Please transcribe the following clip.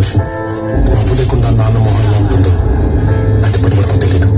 Emotion నవ్వు లేకుండా నాన్న మొహం ఎలా ఉంటుందో నాకు ఇప్పటి వరకు తెలియదు.